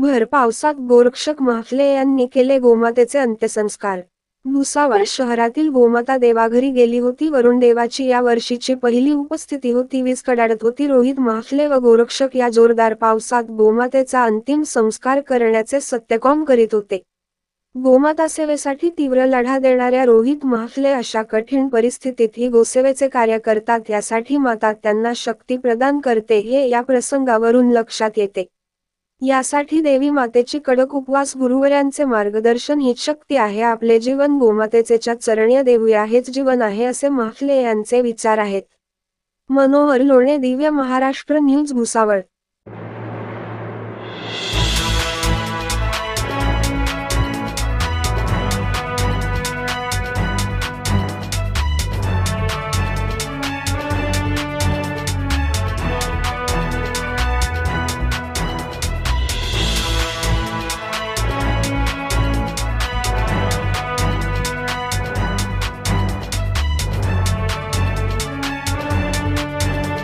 भर पावसात गोरक्षक महाफले यांनी केले गोमातेचे अंत्यसंस्कार. भुसावळ शहरातील गोमाता देवाघरी गेली होती. वरुण देवाची या वर्षीची पहिली उपस्थिती होती. वीज कडाडत होती. रोहित महाफले व गोरक्षक या जोरदार पावसात गोमातेचा अंतिम संस्कार करण्याचे सत्यकॉम करीत होते. गोमाता सेवेसाठी तीव्र लढा देणाऱ्या रोहित महाफले अशा कठीण परिस्थितीतही गोसेवेचे कार्य करतात. यासाठी माता त्यांना शक्ती प्रदान करते. हे या प्रसंगावरून लक्षात येते. यासाठी देवी मातेची कडक उपवास गुरुवर्यांचे मार्गदर्शन ही शक्ती आहे. आपले जीवन गोमातेच्या चरणीय देऊया. हेच जीवन आहे असे महफले यांचे विचार आहेत. मनोहर लोणे दिव्य महाराष्ट्र न्यूज भुसावळ.